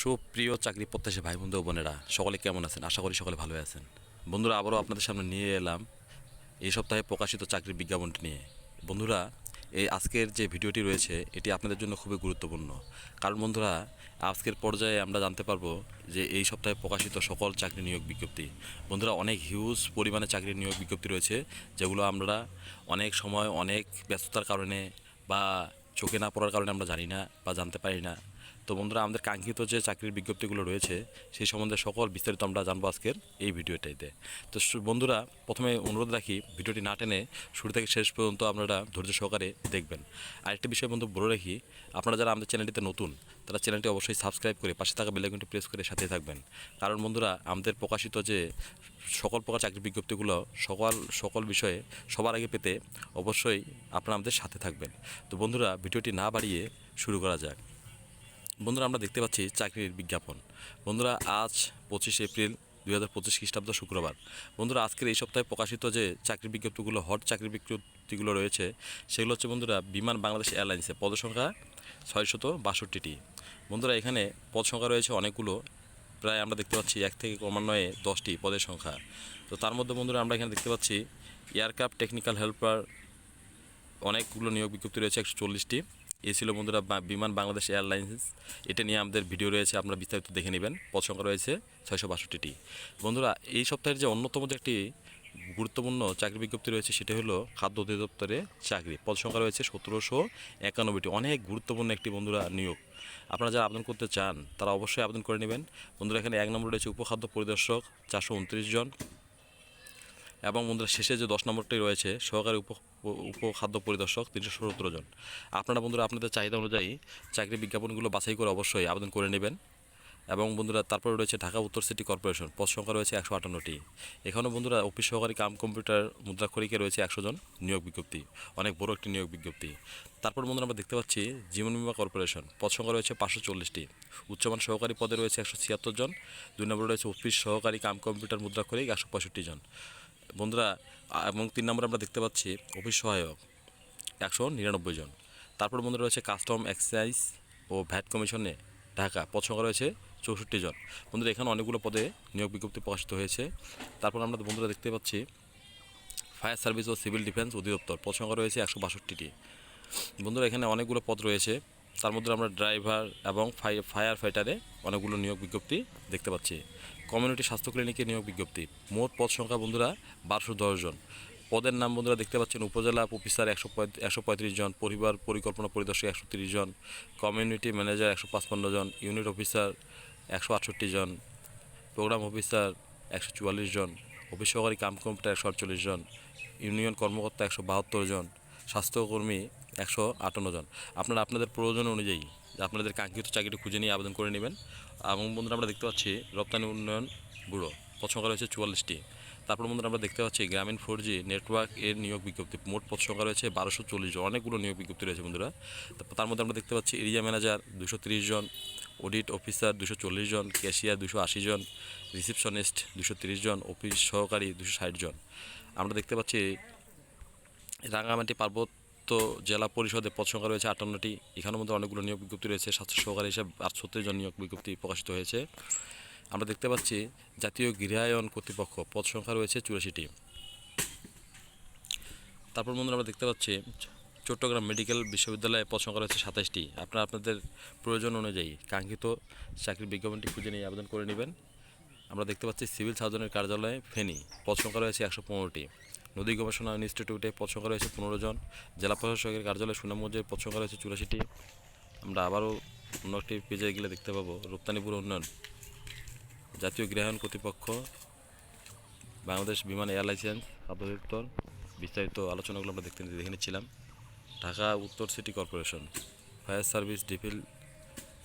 সুপ্রিয় চাকরি প্রত্যাশী ভাই বন্ধু বোনেরা, সকলে কেমন আছেন? আশা করি সকলে ভালো আছেন। বন্ধুরা, আবারও আপনাদের সামনে নিয়ে এলাম এই সপ্তাহে প্রকাশিত চাকরির বিজ্ঞাপনটি নিয়ে। বন্ধুরা, এই আজকের যে ভিডিওটি রয়েছে, এটি আপনাদের জন্য খুবই গুরুত্বপূর্ণ। কারণ বন্ধুরা, আজকের পর্যায়ে আমরা জানতে পারব যে এই সপ্তাহে প্রকাশিত সকল চাকরি নিয়োগ বিজ্ঞপ্তি। বন্ধুরা, অনেক হিউজ পরিমাণে চাকরি নিয়োগ বিজ্ঞপ্তি রয়েছে, যেগুলো আমরা অনেক সময় অনেক ব্যস্ততার কারণে বা চোখে না পড়ার কারণে আমরা জানি না বা জানতে পারি না। তো বন্ধুরা, আমাদের কাঙ্ক্ষিত যে চাকরির বিজ্ঞপ্তিগুলো রয়েছে, সেই সম্বন্ধে সকল বিস্তারিত আমরা জানব আজকের এই ভিডিওটাইতে। তো বন্ধুরা, প্রথমে অনুরোধ রাখি, ভিডিওটি না টেনে শুরু থেকে শেষ পর্যন্ত আপনারা ধৈর্য সহকারে দেখবেন। আরেকটি বিষয় বন্ধু, বলে রাখি, আপনারা যারা আমাদের চ্যানেলটিতে নতুন, তারা চ্যানেলটি অবশ্যই সাবস্ক্রাইব করে পাশে থাকা বেলাইকনটি প্রেস করে সাথে থাকবেন। কারণ বন্ধুরা, আমাদের প্রকাশিত যে সকল প্রকার চাকরির বিজ্ঞপ্তিগুলো, সকল সকল বিষয়ে সবার আগে পেতে অবশ্যই আপনারা আমাদের সাথে থাকবেন। তো বন্ধুরা, ভিডিওটি না বাড়িয়ে শুরু করা যাক। বন্ধুরা, আমরা দেখতে পাচ্ছি চাকরির বিজ্ঞাপন। বন্ধুরা, আজ পঁচিশে এপ্রিল দু হাজার পঁচিশ খ্রিস্টাব্দ শুক্রবার। বন্ধুরা, আজকের এই সপ্তাহে প্রকাশিত যে চাকরির বিজ্ঞপ্তিগুলো, হট চাকরির বিজ্ঞপ্তিগুলো রয়েছে, সেগুলো হচ্ছে বন্ধুরা, বিমান বাংলাদেশ এয়ারলাইন্সে পদসংখ্যা ছয়শত বাষট্টিটি। বন্ধুরা, এখানে পদ সংখ্যা রয়েছে অনেকগুলো, প্রায় আমরা দেখতে পাচ্ছি এক থেকে ক্রমান্বয়ে দশটি পদের সংখ্যা। তো তার মধ্যে বন্ধুরা, আমরা এখানে দেখতে পাচ্ছি, এয়ারক্রাফট টেকনিক্যাল হেল্পার, অনেকগুলো নিয়োগ বিজ্ঞপ্তি রয়েছে, একশো চল্লিশটি। এ ছিল বন্ধুরা বিমান বাংলাদেশ এয়ারলাইন্স এটা নিয়ে আমাদের ভিডিও রয়েছে, আপনারা বিস্তারিত দেখে নেবেন। সংখ্যা রয়েছে ছয়শো বাষট্টিটি। বন্ধুরা, এই সপ্তাহের যে অন্যতম যে একটি গুরুত্বপূর্ণ চাকরি বিজ্ঞপ্তি রয়েছে, সেটা হলো খাদ্য অধিদপ্তরে চাকরি। পদ সংখ্যা রয়েছে সতেরোশো একানব্বইটি। অনেক গুরুত্বপূর্ণ একটি বন্ধুরা নিয়োগ। আপনারা যারা আবেদন করতে চান, তারা অবশ্যই আবেদন করে নেবেন। বন্ধুরা, এখানে এক নম্বর রয়েছে উপখাদ্য পরিদর্শক, চারশো উনত্রিশ জন। এবং বন্ধুরা শেষে যে দশ নম্বরটি রয়েছে, সহকারী উপ উপখাদ্য পরিদর্শক তিনশো সত্তর জন। আপনারা বন্ধুরা, আপনাদের চাহিদা অনুযায়ী চাকরি বিজ্ঞাপনগুলো বাছাই করে অবশ্যই আবেদন করে নেবেন। এবং বন্ধুরা, তারপরে রয়েছে ঢাকা উত্তর সিটি কর্পোরেশন, পদ সংখ্যা রয়েছে একশো আটান্নটি। এখানেও বন্ধুরা, অফিস সহকারী কাম কম্পিউটার মুদ্রাক্ষরিকে রয়েছে একশো জন নিয়োগ বিজ্ঞপ্তি, অনেক বড় একটি নিয়োগ বিজ্ঞপ্তি। তারপর বন্ধুরা, আমরা দেখতে পাচ্ছি জীবন বিমা কর্পোরেশন, পদ সংখ্যা রয়েছে পাঁচশো চল্লিশটি। উচ্চমান সহকারী পদে রয়েছে একশো ছিয়াত্তর জন, দুই নম্বরে রয়েছে অফিস সহকারী কাম কম্পিউটার মুদ্রাক্ষরিক একশো পঁয়ষট্টি জন। বন্ধুরা এবং তিন নম্বরে আমরা দেখতে পাচ্ছি অফিস সহায়ক একশো নিরানব্বই জন। তারপর বন্ধুরা রয়েছে কাস্টম এক্সাইজ ও ভ্যাট কমিশনে ঢাকা পদ সংখ্যা রয়েছে চৌষট্টি জন। বন্ধুরা, এখানে অনেকগুলো পদে নিয়োগ বিজ্ঞপ্তি প্রকাশিত হয়েছে। তারপর আমরা বন্ধুরা দেখতে পাচ্ছি ফায়ার সার্ভিস ও সিভিল ডিফেন্স অধিদপ্তর পদ সংখ্যা রয়েছে একশো বাষট্টিটি। বন্ধুরা, এখানে অনেকগুলো পদ রয়েছে। তার মধ্যে আমরা ড্রাইভার এবং ফায়ার ফাইটারে অনেকগুলো নিয়োগ বিজ্ঞপ্তি দেখতে পাচ্ছি। কমিউনিটি স্বাস্থ্য ক্লিনিকে নিয়োগ বিজ্ঞপ্তি। মোট পদ সংখ্যা বন্ধুরা বারোশো জন। পদের নাম বন্ধুরা দেখতে পাচ্ছেন উপজেলা অফিসার একশো একশো পঁয়ত্রিশ জন, পরিবার পরিকল্পনা পরিদর্শক একশো তিরিশ জন, কমিউনিটি ম্যানেজার একশো পাঁচপান্ন জন, ইউনিট অফিসার একশো আটষট্টি জন, প্রোগ্রাম অফিসার একশো চুয়াল্লিশ জন, অফিস সহকারী কাম কম্পিউটার একশো আটচল্লিশ জন, ইউনিয়ন কর্মকর্তা একশো বাহাত্তর জন, স্বাস্থ্যকর্মী একশো আটান্ন জন। আপনারা আপনাদের প্রয়োজন অনুযায়ী আপনাদের কাঙ্ক্ষিত চাকরিটি খুঁজে নিয়ে আবেদন করে নেবেন। এবং বন্ধুরা, আমরা দেখতে পাচ্ছি রপ্তানি উন্নয়ন ব্যুরো। পদ সংখ্যা রয়েছে চুয়াল্লিশটি। তারপর বন্ধুরা, আমরা দেখতে পাচ্ছি গ্রামীণ ফোর জি নেটওয়ার্ক এর নিয়োগ বিজ্ঞপ্তি। মোট পদ সংখ্যা রয়েছে বারোশো চল্লিশ জন। অনেকগুলো নিয়োগ বিজ্ঞপ্তি রয়েছে বন্ধুরা। তার মধ্যে আমরা দেখতে পাচ্ছি এরিয়া ম্যানেজার দুশো জন, অডিট অফিসার দুশো চল্লিশ জন, ক্যাশিয়ার দুশো আশি জন, রিসিপশনিস্ট দুশো তিরিশ জন, অফিস সহকারী দুশো ষাট জন। আমরা দেখতে পাচ্ছি রাঙামাটি পার্বত্য জেলা পরিষদে পদ সংখ্যা রয়েছে আটান্নটি। এখানের মধ্যে অনেকগুলো নিয়োগ বিজ্ঞপ্তি রয়েছে। স্বাস্থ্য সহকারী হিসেবে আটষট্টি জন নিয়োগ বিজ্ঞপ্তি প্রকাশিত হয়েছে। আমরা দেখতে পাচ্ছি জাতীয় গৃহায়ন কর্তৃপক্ষ পদ সংখ্যা রয়েছে চুরাশিটি। তারপর বন্ধুরা আমরা দেখতে পাচ্ছি চট্টগ্রাম মেডিকেল বিশ্ববিদ্যালয়ে পদ সংখ্যা রয়েছে সাতাশটি। আপনারা আপনাদের প্রয়োজন অনুযায়ী কাঙ্ক্ষিত চাকরির বিজ্ঞাপনটি খুঁজে নিয়ে আবেদন করে নেবেন। আমরা দেখতে পাচ্ছি সিভিল সার্জনের কার্যালয়ে ফেনী, পদ সংখ্যা রয়েছে একশো পনেরোটি। নদী গবেষণা ইনস্টিটিউটে পদ সংখ্যা রয়েছে পনেরো জন। জেলা প্রশাসকের কার্যালয়ে সুনামগঞ্জের পদ সংখ্যা রয়েছে চুরাশিটি। আমরা আবারও অন্য একটি পেজে গেলে দেখতে পাবো রপ্তানিপুর উন্নয়ন। জাতীয় গৃহায়ন কর্তৃপক্ষ, বাংলাদেশ বিমান এয়ার লাইসেন্স অধিদপ্তর বিস্তারিত আলোচনাগুলো আমরা দেখতে দেখে নিচ্ছিলাম। ঢাকা উত্তর city corporation, fire service defence,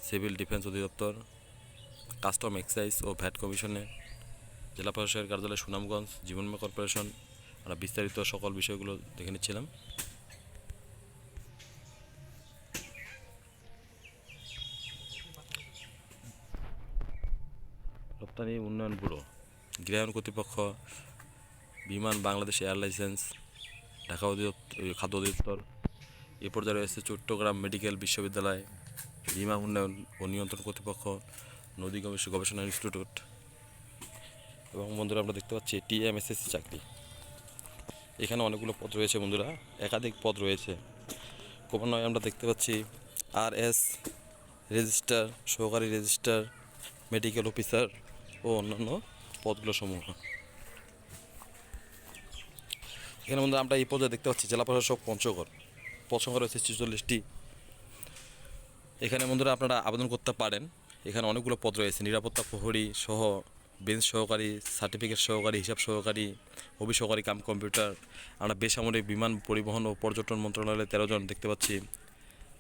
civil defence অধিদপ্তর, কাস্টম এক্সাইজ ও ভ্যাট কমিশনে। জেলা প্রশাসকের কার্যালয় সুনামগঞ্জ জীবন বীমা কর্পোরেশন আমরা বিস্তারিত সকল বিষয়গুলো দেখে নিচ্ছিলাম। রপ্তানি উন্নয়ন ব্যুরো। গৃহায়ন কর্তৃপক্ষ বিমান বাংলাদেশ এয়ার লাইসেন্স ঢাকা অধিদপ্তর খাদ্য অধিদপ্তর এ পর্যায়ে রয়েছে চট্টগ্রাম মেডিকেল বিশ্ববিদ্যালয় বিমা উন্নয়ন ও নিয়ন্ত্রণ কর্তৃপক্ষ নদী গবেষ- গবেষণা ইনস্টিটিউট। এবং বন্ধুরা আমরা দেখতে পাচ্ছি টিএমএসএসসি চাকরি। এখানে অনেকগুলো পদ রয়েছে বন্ধুরা, একাধিক পদ রয়েছে। ক্রমান্বয়ে আমরা দেখতে পাচ্ছি আর এস রেজিস্টার, সহকারী রেজিস্টার, মেডিকেল অফিসার ও অন্যান্য পদগুলো সমূহ। এখানে বন্ধুরা আমরা এই পর্যায়ে দেখতে পাচ্ছি জেলা প্রশাসক পঞ্চগড়। পঞ্চগড় রয়েছে ছেচল্লিশটি। এখানে বন্ধুরা আপনারা আবেদন করতে পারেন। এখানে অনেকগুলো পদ রয়েছে, নিরাপত্তা প্রহরী সহ বেঞ্চ সহকারী সার্টিফিকেট সহকারী, হিসাব সহকারী অফিস সহকারী কাম কম্পিউটার আমরা বেসামরিক বিমান পরিবহন ও পর্যটন মন্ত্রণালয়ে তেরো জন দেখতে পাচ্ছি।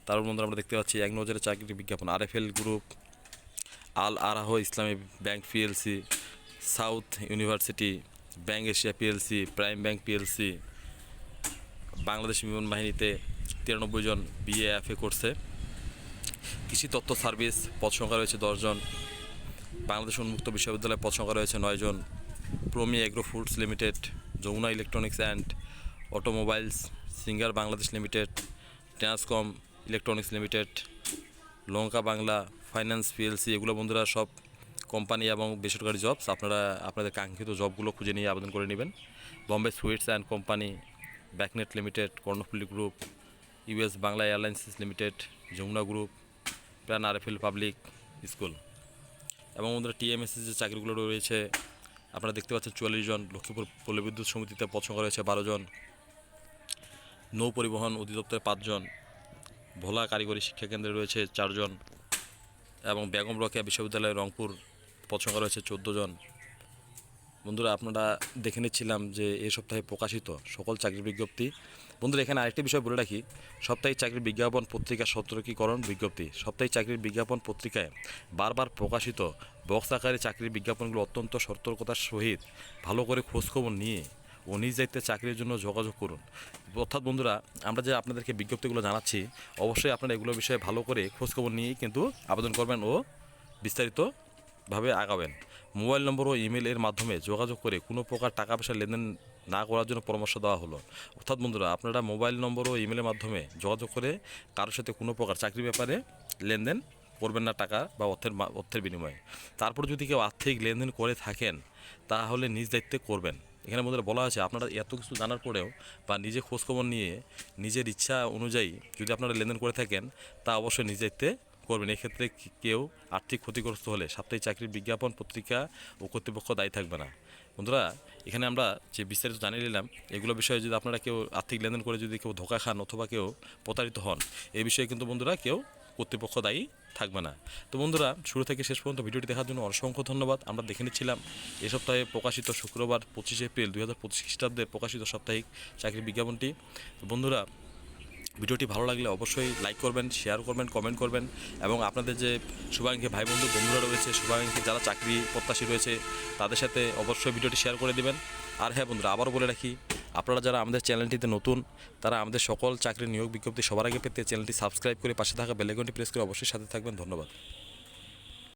তার মধ্যে আমরা দেখতে পাচ্ছি এক নজরে চাকরির বিজ্ঞাপন, RFL group Al Arah Islami bank PLC, south university bank Asia PLC, prime bank PLC, Bangladesh বিমান বাহিনীতে তিরানব্বই জন বিএএফএ করছে কৃষি তত্ত্ব সার্ভিস পদ সংখ্যা রয়েছে দশজন বাংলাদেশ উন্মুক্ত বিশ্ববিদ্যালয়ে সংখ্যা রয়েছে নয়জন Promi agro foods limited, Jamuna electronics and automobiles, Singer Bangladesh limited, Transcom electronics limited, Lanka Bangla finance PLC, এগুলো বন্ধুরা সব কোম্পানি এবং বেসরকারি জবস। আপনারা, আপনাদের কাঙ্ক্ষিত জবগুলো খুঁজে নিয়ে আবেদন করে নেবেন। Bombay sweets and company, ব্যাকনেট limited, Karnaphuli group US Bangla airlines limited, Jamuna group, pan RFL public school. এবং বন্ধুরা টিএমএসএস যে চাকরিগুলো রয়েছে, আপনারা দেখতে পাচ্ছেন চুয়াল্লিশ জন লক্ষ্মীপুর পল্লবিদ্যুৎ সমিতিতে পছন্দ রয়েছে বারো জন। নৌ পরিবহন অধিদপ্তরে পাঁচজন ভোলা কারিগরি শিক্ষা কেন্দ্রে রয়েছে চারজন এবং বেগম রোকেয়া বিশ্ববিদ্যালয় রংপুর পছন্দ রয়েছে চোদ্দ জন। বন্ধুরা, আপনারা দেখে নিচ্ছিলাম যে এই সপ্তাহে প্রকাশিত সকল চাকরির বিজ্ঞপ্তি। বন্ধুরা, এখানে আরেকটি বিষয় বলে রাখি। সাপ্তাহিক চাকরির বিজ্ঞাপন পত্রিকা সতর্কীকরণ বিজ্ঞপ্তি। সাপ্তাহিক চাকরির বিজ্ঞাপন পত্রিকায় বারবার প্রকাশিত বক্স আকারে চাকরির বিজ্ঞাপনগুলো অত্যন্ত সতর্কতার সহিত ভালো করে খোঁজখবর নিয়ে ও নিজ দায়িত্বে চাকরির জন্য যোগাযোগ করুন। অর্থাৎ বন্ধুরা, আমরা যে আপনাদেরকে বিজ্ঞপ্তিগুলো জানাচ্ছি, অবশ্যই আপনারা এগুলো বিষয়ে ভালো করে খোঁজখবর নিয়েই কিন্তু আবেদন করবেন ও বিস্তারিতভাবে আগাবেন। মোবাইল নম্বর ও ইমেল এর মাধ্যমে যোগাযোগ করে কোনো প্রকার টাকা পয়সা লেনদেন না করার জন্য পরামর্শ দেওয়া হলো। অর্থাৎ বন্ধুরা, আপনারা মোবাইল নম্বর ও ইমেলের মাধ্যমে যোগাযোগ করে কারোর সাথে কোনো প্রকার চাকরি ব্যাপারে লেনদেন করবেন না টাকা বা অর্থের অর্থের বিনিময়ে। তারপর যদি কেউ আর্থিক লেনদেন করে থাকেন, তাহলে নিজ দায়িত্বে করবেন। এখানে বন্ধুরা বলা আছে আপনারা এত কিছু জানার পরেও বা নিজে খোঁজখবর নিয়ে নিজের ইচ্ছা অনুযায়ী যদি আপনারা লেনদেন করে থাকেন, তা অবশ্যই নিজ দায়িত্বে করবেন, এক্ষেত্রে কেউ আর্থিক ক্ষতিগ্রস্ত হলে সাপ্তাহিক চাকরির বিজ্ঞাপন, পত্রিকা ও কর্তৃপক্ষ দায়ী থাকবে না। বন্ধুরা, এখানে আমরা যে বিস্তারিত জানিয়ে নিলাম, এগুলো বিষয়ে যদি আপনারা কেউ আর্থিক লেনদেন করে যদি কেউ ধোকা খান অথবা কেউ প্রতারিত হন, এই বিষয়ে কিন্তু বন্ধুরা কেউ কর্তৃপক্ষ দায়ী থাকবে না। তো বন্ধুরা, শুরু থেকে শেষ পর্যন্ত ভিডিওটি দেখার জন্য অসংখ্য ধন্যবাদ। আমরা দেখে নিচ্ছিলাম, এ সপ্তাহে প্রকাশিত শুক্রবার পঁচিশে এপ্রিল দুই হাজার পঁচিশ খ্রিস্টাব্দে প্রকাশিত সাপ্তাহিক চাকরির বিজ্ঞাপনটি। বন্ধুরা ভিডিওটি ভালো লাগলে অবশ্যই লাইক করবেন শেয়ার করবেন কমেন্ট করবেন এবং আপনাদের যে শুভাঙ্গী ভাই বন্ধু বন্ধুরা রয়েছে শুভাঙ্গী যারা চাকরি প্রত্যাশী রয়েছে, তাদের সাথে অবশ্যই ভিডিওটি শেয়ার করে দিবেন। আর হ্যাঁ বন্ধুরা, আবারও বলে রাখি, আপনারা যারা আমাদের চ্যানেলটিতে নতুন, তারা আমাদের সকল চাকরি নিয়োগ বিজ্ঞপ্তি সবার আগে পেতে চ্যানেলটি সাবস্ক্রাইব করে পাশে থাকা বেলেগনটি প্রেস করে অবশ্যই সাথে থাকবেন। ধন্যবাদ।